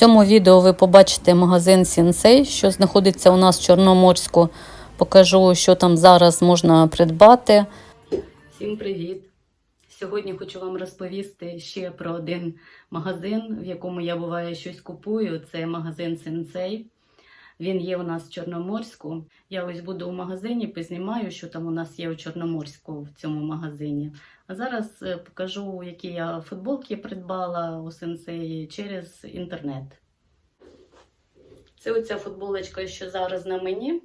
цьому відео ви побачите магазин Сінсей, що знаходиться у нас в Чорноморську. Покажу, що там зараз можна придбати. Всім привіт! Сьогодні хочу вам розповісти ще про один магазин, в якому я буваю щось купую. Це магазин Сенсей. Він є у нас в Чорноморську. Я ось буду у магазині, познімаю, що там у нас є у Чорноморську в цьому магазині. А зараз е, покажу, які я футболки придбала у Сенсеї через інтернет. Це оця футболочка, що зараз на мені.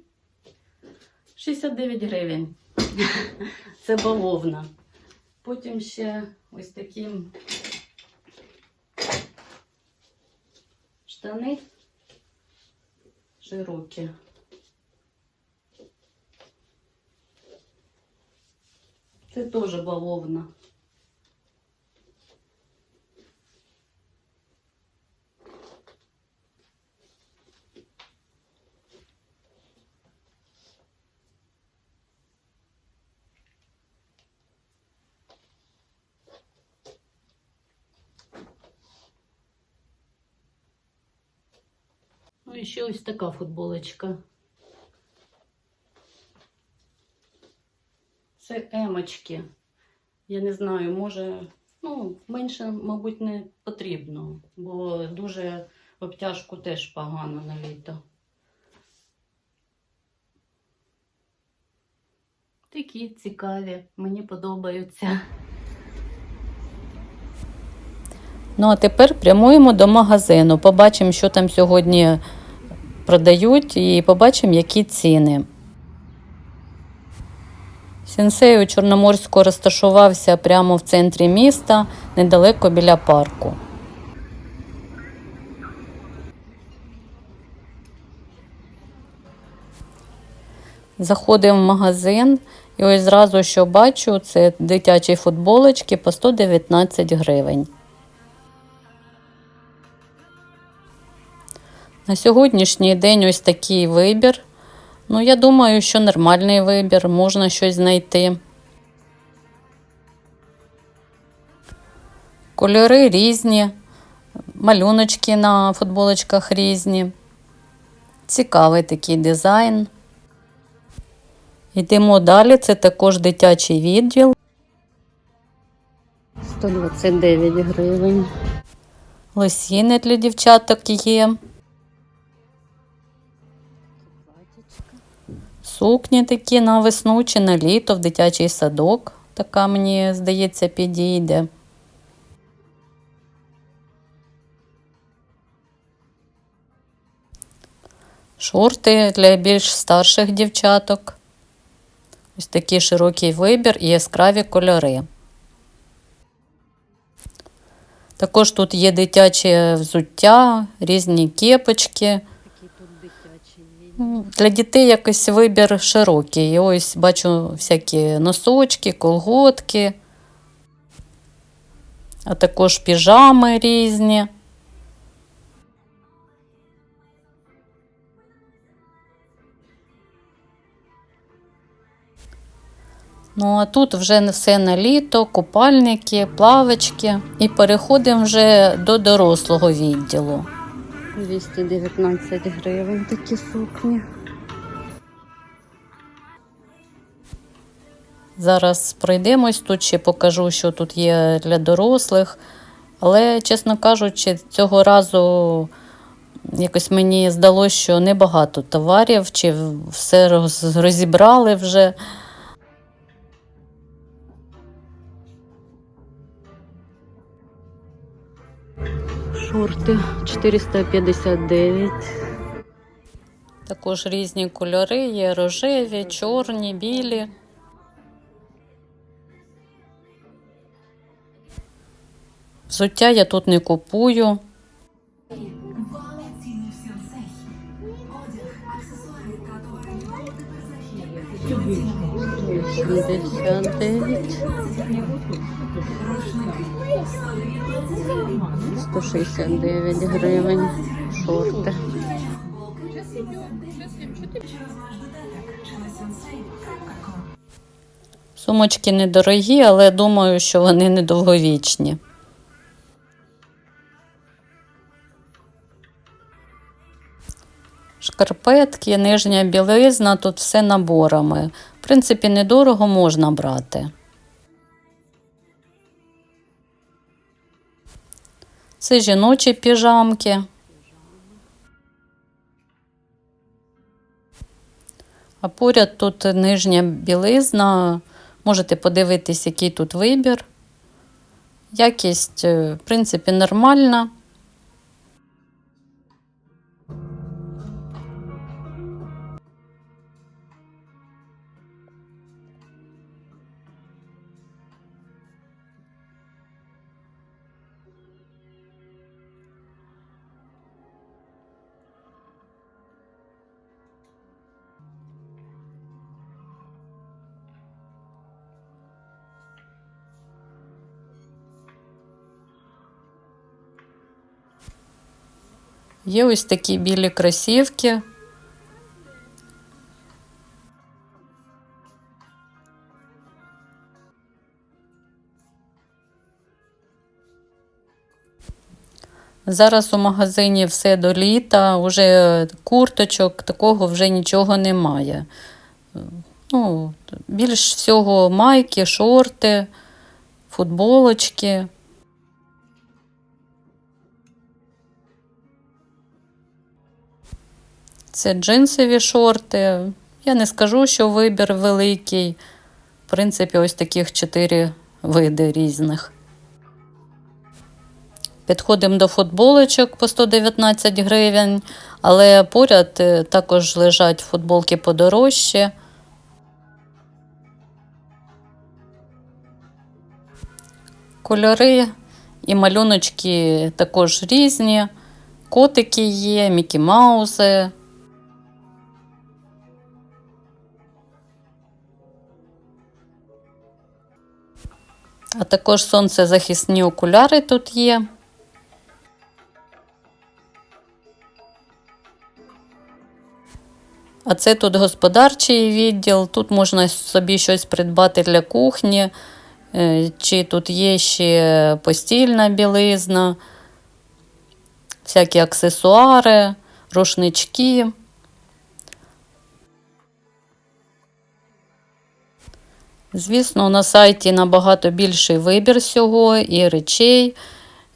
69 гривень. Це бавовна. Потім ще ось такі штани широкі. Це теж бавовна. Ще ось така футболочка. Це емочки. Я не знаю, може, ну, менше, мабуть, не потрібно, бо дуже обтяжку теж погано на літо. Такі цікаві, мені подобаються. Ну, а тепер прямуємо до магазину. Побачимо, що там сьогодні продають, і побачимо, які ціни. Сенсей у Чорноморську розташувався прямо в центрі міста, недалеко біля парку. Заходимо в магазин, і ось зразу, що бачу, це дитячі футболочки по 119 гривень. На сьогоднішній день ось такий вибір. Ну, я думаю, що нормальний вибір, можна щось знайти. Кольори різні, малюночки на футболочках різні. Цікавий такий дизайн. Йдемо далі, це також дитячий відділ. 129 гривень. Лосіни для дівчаток є. Сукні такі на весну чи на літо в дитячий садок. Така, мені здається, підійде. Шорти для більш старших дівчаток. Ось такий широкий вибір і яскраві кольори. Також тут є дитяче взуття, різні кепочки. Для дітей якось вибір широкий. Ось бачу всякі носочки, колготки, а також піжами різні. Ну, а тут вже все на літо, купальники, плавочки. І переходимо вже до дорослого відділу. 219 гривень такі сукні. Зараз пройдемось тут ще покажу, що тут є для дорослих. Але, чесно кажучи, цього разу якось мені здалося, що небагато товарів, чи все розібрали вже. Шорти 459. Також різні кольори, є рожеві, чорні, білі. Взуття я тут не купую. Одяг, аксесуари та. 169 гривень, шорти. Сумочки недорогі, але думаю, що вони недовговічні. Шкарпетки, нижня білизна, тут все наборами. В принципі, недорого можна брати. Це жіночі піжамки. А поряд тут нижня білизна. Можете подивитись, який тут вибір. Якість, е, в принципі, нормальна. Є ось такі білі кросівки. Зараз у магазині все до літа, вже курточок, такого вже нічого немає. Ну, більш всього майки, шорти, футболочки. Це джинсові шорти. Я не скажу, що вибір великий. В принципі, ось таких чотири види різних. Підходимо до футболочок по 119 гривень, але поряд е, також лежать футболки подорожче. Кольори і малюночки також різні. Котики є, Мікі Маузи. А також сонцезахисні окуляри тут є. А це тут господарчий відділ. Тут можна собі щось придбати для кухні, Е, чи тут є ще постільна білизна, всякі аксесуари, рушнички. Звісно, на сайті набагато більший вибір всього і речей,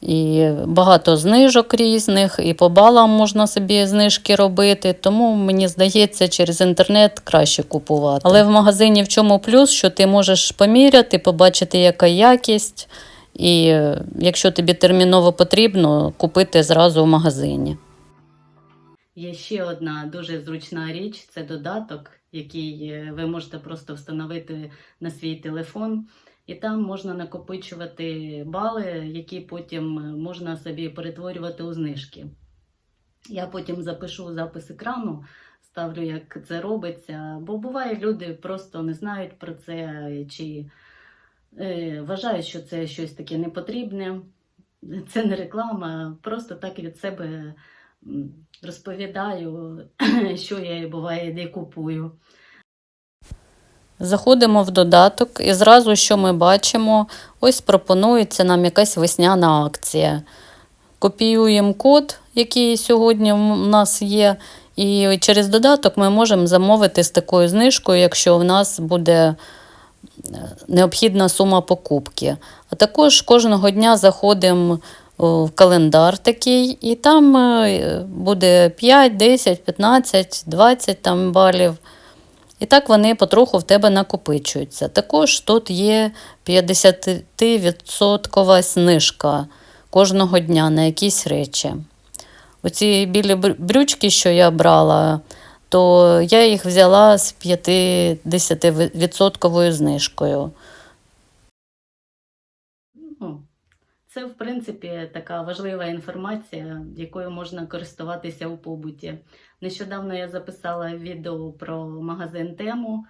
і багато знижок різних, і по балам можна собі знижки робити. Тому мені здається, через інтернет краще купувати. Але в магазині в чому плюс, що ти можеш поміряти, побачити, яка якість, і якщо тобі терміново потрібно, купити зразу в магазині. Є ще одна дуже зручна річ це додаток, який е, ви можете просто встановити на свій телефон. І там можна накопичувати бали, які потім можна собі перетворювати у знижки. Я потім запишу запис екрану, ставлю, як це робиться, бо буває, люди просто не знають про це чи е, вважають, що це щось таке непотрібне. Це не реклама, просто так від себе розповідаю, що я буває де купую. Заходимо в додаток і зразу, що ми бачимо, ось пропонується нам якась весняна акція. Копіюємо код, який сьогодні у нас є, і через додаток ми можемо замовити з такою знижкою, якщо в нас буде е, необхідна сума покупки. А також кожного дня заходимо в календар такий, і там е, буде 5, 10, 15, 20 там балів. І так вони потроху в тебе накопичуються. Також тут є 50% знижка кожного дня на якісь речі. Оці білі брючки, що я брала, то я їх взяла з 50% знижкою. Це, в принципі, така важлива інформація, якою можна користуватися у побуті. Нещодавно я записала відео про магазин Тему,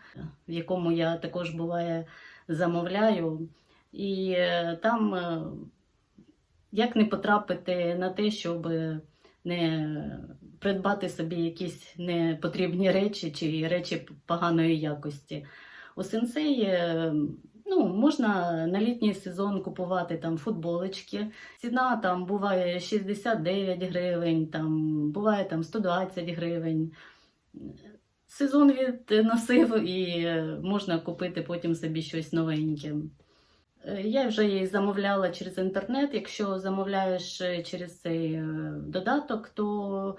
в якому я також буває замовляю. І е, там е, як не потрапити на те, щоб не придбати собі якісь непотрібні речі чи речі поганої якості. У сенсей, е, Ну, можна на літній сезон купувати там футболочки. Ціна там буває 69 гривень, там буває там 120 гривень. Сезон відносив і можна купити потім собі щось новеньке. Е, Я вже її замовляла через інтернет. Якщо замовляєш е, через цей е, додаток, то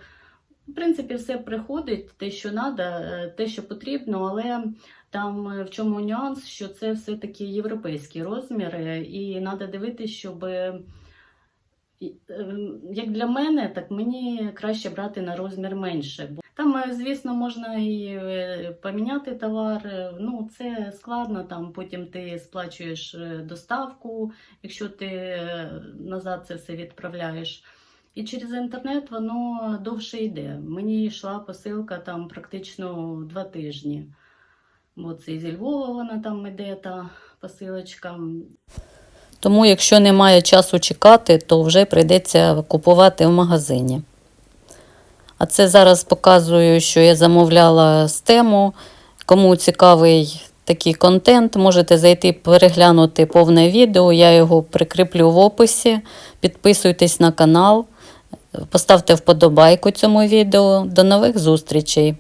в принципі все приходить, те, що треба, те, що потрібно, але там е, в чому нюанс, що це все-таки європейські розміри, і треба дивитися, щоб е, як для мене, так мені краще брати на розмір менше. Бо Там, е, звісно, можна і поміняти товар. Ну, це складно. Там потім ти сплачуєш доставку, якщо ти назад це все відправляєш. І через інтернет воно довше йде. Мені йшла посилка там практично два тижні. Бо це зі Львова вона там іде, та посилочка. Тому, якщо немає часу чекати, то вже прийдеться купувати в магазині. А це зараз показую, що я замовляла з тему. Кому цікавий такий контент, можете зайти переглянути повне відео. Я його прикріплю в описі. Підписуйтесь на канал, поставте вподобайку цьому відео. До нових зустрічей!